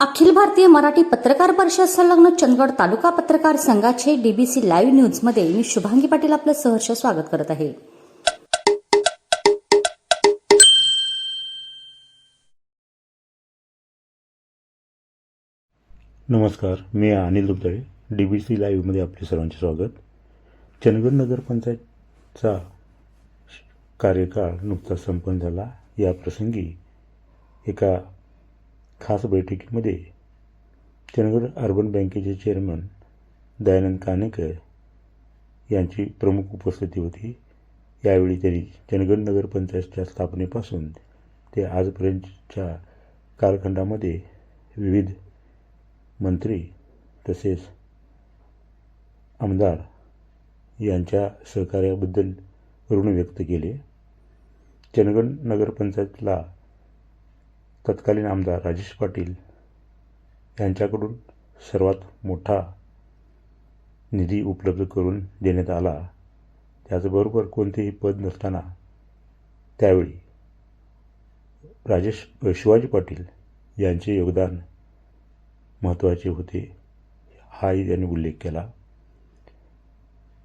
अखिल भारतीय मराठी पत्रकार परिषद संलग्न चंदगड तालुका पत्रकार संघाचे डीबीसी लाईव्ह न्यूजमध्ये मी शुभांगी पाटील आपलं सहर्ष स्वागत करत आहे. नमस्कार मी Anil Dubdale D B C लाईव्हमध्ये आपले सर्वांचे स्वागत. चंदगड नगरपंचायतचा कार्यकाळ नुकताच संपन्न झाला. या प्रसंगी एका खास बैठकीमध्ये चंदगड अर्बन बँकेचे चेअरमन दयानंद कानेकर यांची प्रमुख उपस्थिती होती. यावेळी त्यांनी चंदगड नगरपंचायतच्या स्थापनेपासून ते आजपर्यंतच्या कालखंडामध्ये विविध मंत्री तसेच आमदार यांच्या सहकार्याबद्दल ऋण व्यक्त केले. चंदगड नगरपंचायतला तत्कालीन आमदार राजेश पाटील यांच्याकडून सर्वात मोठा निधी उपलब्ध करून देण्यात आला. त्याचबरोबर कोणतेही पद नसताना त्यावेळी राजेश शिवाजी पाटील यांचे योगदान महत्त्वाचे होते हाही त्यांनी उल्लेख केला.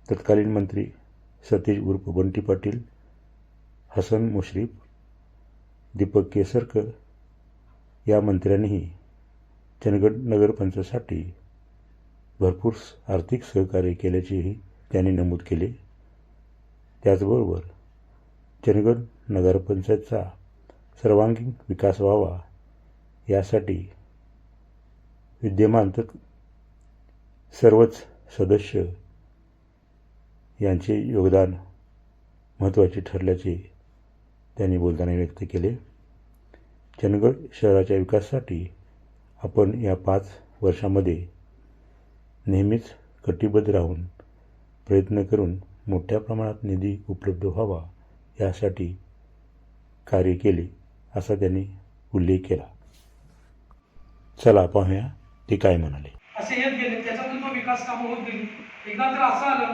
तत्कालीन मंत्री सतीश उर्फ बंटी पाटील हसन मुश्रीफ दीपक केसरकर या मंत्र्यांनीही चंदगड नगरपंचायतसाठी भरपूर आर्थिक सहकार्य केल्याचेही त्यांनी नमूद केले. त्याचबरोबर चंदगड नगरपंचायतचा सर्वांगीण विकास व्हावा यासाठी विद्यमान तर सर्वच सदस्य यांचे योगदान महत्त्वाचे ठरल्याचे त्यांनी बोलताना व्यक्त केले. चंदगड शहराच्या विकासासाठी आपण या पाच वर्षामध्ये नेहमीच कटिबद्ध राहून प्रयत्न करून मोठ्या प्रमाणात निधी उपलब्ध व्हावा यासाठी कार्य केले असा त्यांनी उल्लेख केला. चला पाहूया ते काय म्हणाले. असे येत गेले. त्याच्यातून तो विकास कामं होत गेली. एकदा तर असं आलं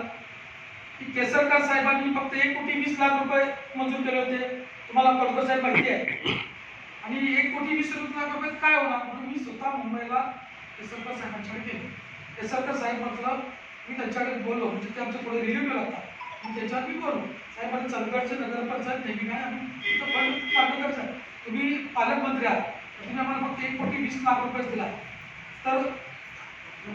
की केसरकर साहेबांनी फक्त एक कोटी वीस लाख रुपये मंजूर केले होते. तुम्हाला पडकर साहेब माहिती आहे. आणि एक कोटी वीस लाख रुपये काय होणार? म्हणून मी स्वतः मुंबईला केसरकर साहेबांच्याकडे गेलो. केसरकर साहेब म्हटलं मी त्यांच्याकडे बोललो म्हणजे ते आमच्या पुढे रिव्ह्यू लागतात मी त्याच्यावर मी बोललो. साहेब चंदगडचे नगरपंचायत नेहमी काय आम्ही. फंड पालकच आहे. तुम्ही पालकमंत्री आहात. तुम्ही आम्हाला फक्त एक कोटी वीस लाख रुपये दिला तर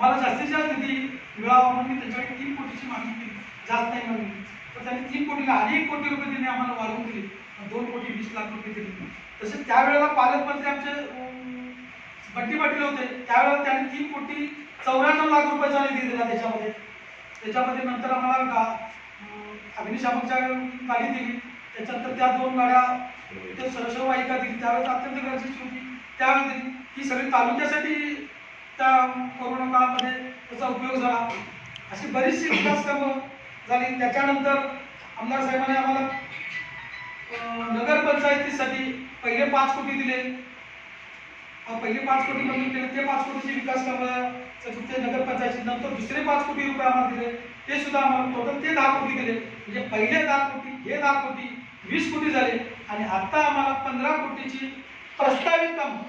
मला जास्तीत जास्त निधी मिळावा म्हणून मी त्यांच्याकडे तीन कोटीची मागणी केली. जास्त नाही मागणी तर त्यांनी तीन कोटीला आणि एक कोटी रुपये त्यांनी आम्हाला वाढवून दिले. दोन कोटी वीस लाख रुपये दिले. तसेच त्यावेळेला पालकमंत्री आमचे बट्टी पाटील होते. त्यावेळेला त्यांनी तीन कोटी चौऱ्याण्णव लाख रुपयाचा निधी दिला त्याच्यामध्ये. त्याच्यामध्ये नंतर आम्हाला गा अग्निशामकच्या गाडी दिली त्याच्यानंतर त्या दोन गाड्या ते सरसवाहिका दिली. त्यावेळेस अत्यंत गरजेची होती. त्यावेळेस ही सगळी तालुक्यासाठी त्या कोरोना काळामध्ये त्याचा उपयोग झाला. अशी बरीचशी विकास कामं झाली. त्याच्यानंतर आमदार साहेबांनी आम्हाला नगरपंचायतीसाठी पहिले पाच कोटी दिले. पहिले पाच कोटी म्हणजे मंजूर केले ते पाच कोटीची विकास कामं ते नगरपंचायती नंतर दुसरे पाच कोटी रुपये आम्हाला दिले. ते सुद्धा आम्हाला टोटल ते दहा कोटी दिले. म्हणजे पहिले दहा कोटी हे दहा कोटी वीस कोटी झाले. आणि आता आम्हाला पंधरा कोटीची प्रस्तावित कामं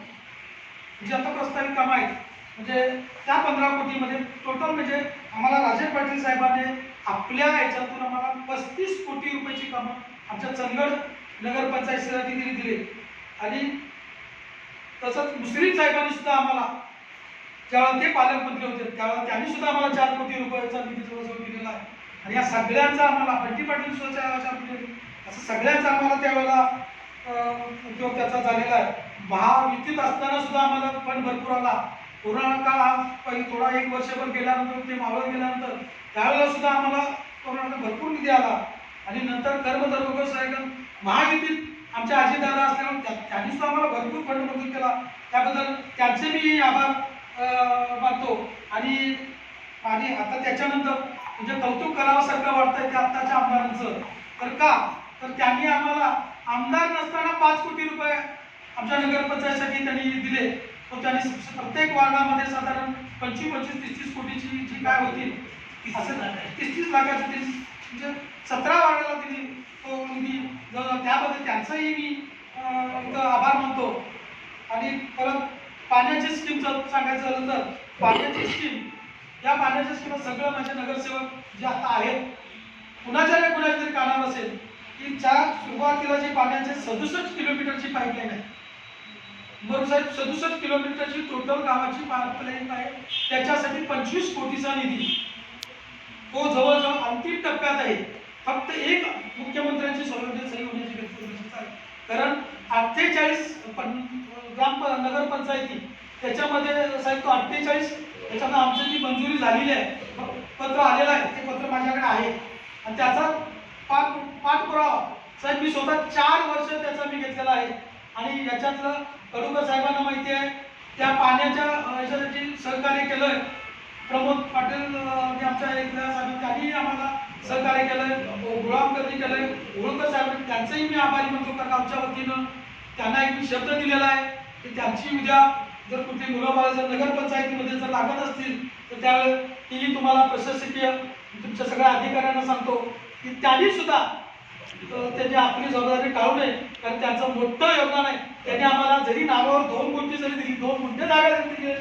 जी आता प्रस्तावित कामं आहेत. म्हणजे त्या पंधरा कोटीमध्ये टोटल म्हणजे आम्हाला राजेश पाटील साहेबांनी आपल्या याच्यातून आम्हाला पस्तीस कोटी रुपयाची कामं आमच्या चंदगड नगरपंचायतीसाठी दिली दिली. आणि तसंच मुश्रीफ साहेबांनी सुद्धा आम्हाला ज्यावेळेला ते पालकमंत्री होते त्यावेळेला त्यांनी सुद्धा आम्हाला चार कोटी रुपयाचा निधी जवळजवळ दिलेला आहे. आणि या सगळ्यांचा आम्हाला बंटी पाटील सुद्धा चार कोटी असं सगळ्यांचा आम्हाला त्यावेळेला उद्योग उपयोग त्याचा झालेला आहे. महायुतीत असताना सुद्धा आम्हाला पण भरपूर आला. कोरोना काळ हा थोडा एक वर्षभर गेल्यानंतर ते मावळत गेल्यानंतर त्यावेळेला सुद्धा आम्हाला कोरोनाचा भरपूर निधी आला. आणि नंतर कर्मधर्म साहेब महायुतीत आमच्या आजीदादा असल्यामुळे त्या- त्यांनी सुद्धा आम्हाला भरपूर फंड मंजूर केला. त्याबद्दल त्यांचे मी आभार मानतो. आणि आणि आता त्याच्यानंतर म्हणजे कौतुक करावंसारखं वाटतंय त्या आत्ताच्या आमदारांचं. तर का? तर त्यांनी आम्हाला आमदार नसताना पाच कोटी रुपये आमच्या नगरपंचायतसाठी त्यांनी दिले. त्यांनी प्रत्येक वार्डामध्ये साधारण पंचवीस पंचवीस तीस तीस कोटीची जी काय होती असं तीस तीस लाखाची ती म्हणजे सतरा वार्डाला दिली तो निधी त्याबद्दल त्यांचंही मी आभार मानतो. आणि परत पाण्याची स्कीम सांगायचं झालं तर पाण्याची स्कीम या पाण्याच्या स्कीम सगळं माझे नगरसेवक जे आता आहेत कुणाच्या ना कुणाच्या तरी कानावर असेल की ज्या सुरुवातीला जी पाण्याचे सदुसष्ट किलोमीटरची पाईपलाईन आहे बरोबर साहेब सदुसष्ट किलोमीटरची टोटल गावाची पाईप आहे त्याच्यासाठी पंचवीस कोटीचा निधी. तो जवळजवळ अंतिम टप्प्यात आहे. फक्त एक मुख्यमंत्र्यांची सर्वोदय सही होण्याची गरज आहे. कारण अठ्ठेचाळीस पण ग्राम नगरपंचायती त्याच्यामध्ये साहेब तो अठ्ठेचाळीस त्याच्यामध्ये आमची जी मंजुरी झालेली आहे पत्र आलेलं आहे ते पत्र माझ्याकडे आहे. आणि त्याचा पाठ पाठपुरावा साहेब मी स्वतः चार वर्ष त्याचा मी घेतलेला आहे. आणि याच्यातलं कडूकर साहेबांना माहिती आहे त्या पाण्याच्या याच्यासाठी सहकार्य केलंय प्रमोद पाटील आमच्या इथल्या साहेब त्यांनी आम्हाला सहकार्य केलंय गुलामकरनी केलंय. होळकर साहेब त्यांचंही मी आभारी म्हणतो कारण आमच्या वतीनं त्यांना एक मी शब्द दिलेला आहे की त्यांची उद्या जर कुठली मुलं बाळा जर नगरपंचायतीमध्ये जर लागत असतील तर त्यावेळेस तीही तुम्हाला प्रशासकीय तुमच्या सगळ्या अधिकाऱ्यांना सांगतो की त्यांनी सुद्धा त्याची आपली जबाबदारी टाळू नये कारण त्यांचं मोठं योगदान आहे. त्यांनी आम्हाला जरी नावावर दोन गुंठे जरी दिली दोन गुंठे जागा जरी दिली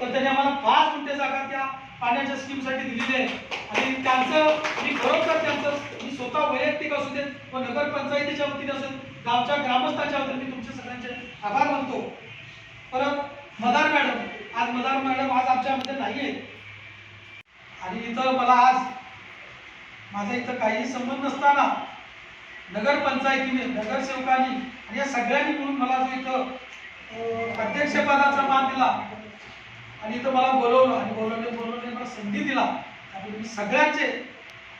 तर त्यांनी आम्हाला पाच गुंठे जागा त्या पाण्याच्या स्कीमसाठी दिलेली आहे आणि त्यांचं मी खरोखर त्यांचं मी स्वतः वैयक्तिक असू देत व नगरपंचायतीच्या वतीने असू गावच्या ग्रामस्थांच्या वतीने मी तुमचे सगळ्यांचे आभार मानतो. परत मदार मॅडम आज मदार मॅडम आज आमच्यामध्ये नाही आहे आणि इथं मला आज माझा इथं काही संबंध नसताना नगरपंचायतीने नगरसेवकांनी आणि या सगळ्यांनी मिळून मला जो इथं अध्यक्षपदाचा मान दिला आणि इथं मला बोलवलं आणि बोलवले बोलवले मला संधी दिला. त्यामुळे मी सगळ्यांचे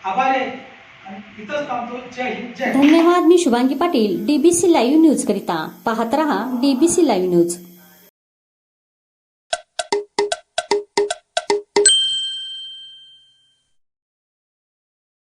आभार आहे धन्यवाद मी Shubhangi Patil DBC live news करिता पाहत रहा डीबीसी लाईव्ह न्यूज.